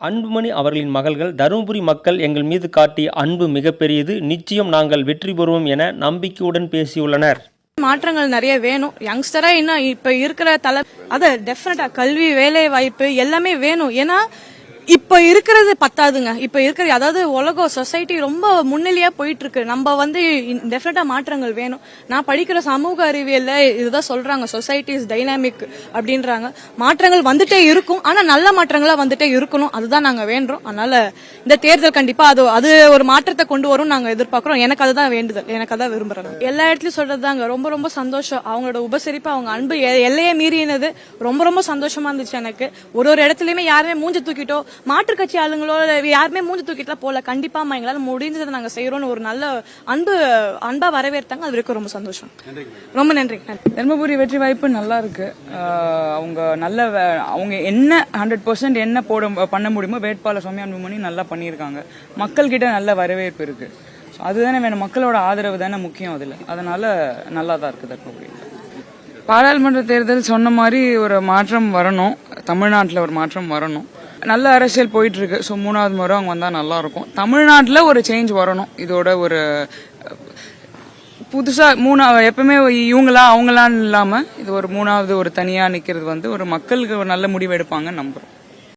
அன்புமணி அவர்களின் மகள்கள் தருமபுரி மக்கள் எங்கள் மீது காட்டிய அன்பு மிகப்பெரியது. நிச்சயம் நாங்கள் வெற்றி பெறுவோம் என நம்பிக்கையுடன் பேசியுள்ளனர். மாற்றங்கள் நிறைய வேணும். யங்ஸ்டரா இன்னும் இப்ப இருக்கிற தலை அத டெஃபினட்டா கல்வி வேலை வாய்ப்பு எல்லாமே வேணும். ஏன்னா இப்ப இருக்கிறது பத்தாதுங்க. இப்ப இருக்கிற அதாவது உலகம் சொசைட்டி ரொம்ப முன்னிலையா போயிட்டு இருக்கு நம்ம வந்து டெஃபினட்டா மாற்றங்கள் வேணும். நான் படிக்கிற சமூக அறிவியல்ல இதுதான் சொல்றாங்க. சொசைட்டி இஸ் டைனாமிக் அப்படின்றாங்க. மாற்றங்கள் வந்துட்டே இருக்கும். ஆனா நல்ல மாற்றங்களா வந்துட்டே இருக்கணும். அதுதான் நாங்க வேண்டுறோம் அதனால இந்த தேர்தல் கண்டிப்பா அது அது ஒரு மாற்றத்தை கொண்டு வரும் நாங்க எதிர்பார்க்கிறோம். எனக்கு அதுதான் வேண்டுதல். எனக்கு அதான் விரும்புறேன் எல்லா இடத்துலயும் சொல்றதுதாங்க. ரொம்ப ரொம்ப சந்தோஷம். அவங்களோட உபசரிப்பு அவங்க அன்பு எல்லையே மீறினது ரொம்ப ரொம்ப சந்தோஷமா இருந்துச்சு எனக்கு. ஒரு ஒரு இடத்துலயுமே யாருமே மூஞ்சி தூக்கிட்டோ மாற்றுக் கட்சி ஆளுங்களோ யாருமே மூஞ்சி தூக்கிட்டுலாம் போல கண்டிப்பா அம்மா எங்களால முடிஞ்சதை நாங்க செய்யறோம்னு ஒரு நல்ல அன்பு அன்பா வரவேற்றாங்க அது வரைக்கும் ரொம்ப சந்தோஷம். ரொம்ப நன்றி. தர்மபுரி வெற்றி வாய்ப்பு நல்லா இருக்கு. அவங்க நல்ல வே- அவங்க என்ன ஹண்ட்ரட் பர்சன்ட் என்ன போட பண்ண முடியுமோ வேட்பாளர் சுவாமி அன்புமணி நல்லா பண்ணியிருக்காங்க. மக்கள் கிட்ட நல்ல வரவேற்பு இருக்கு. அதுதானே வேணும். மக்களோட ஆதரவு தானே முக்கியம் அதுல. அதனால நல்லா தான் இருக்கு தர்மபுரி. பாராளுமன்ற தேர்தல் சொன்ன மாதிரி ஒரு மாற்றம் வரணும். தமிழ்நாட்டில் ஒரு மாற்றம் வரணும். நல்ல அரசியல் போயிட்டு இருக்கு ஸோ மூணாவது முறை அவங்க வந்தா நல்லா இருக்கும் தமிழ்நாட்டில் ஒரு சேஞ்ச் வரணும். இதோட ஒரு புதுசா மூணா எப்பவுமே இவங்களா அவங்களான்னு இல்லாம இது ஒரு மூணாவது ஒரு தனியா நிக்கிறது வந்து ஒரு மக்களுக்கு ஒரு நல்ல முடிவு எடுப்பாங்கன்னு நம்புறோம்.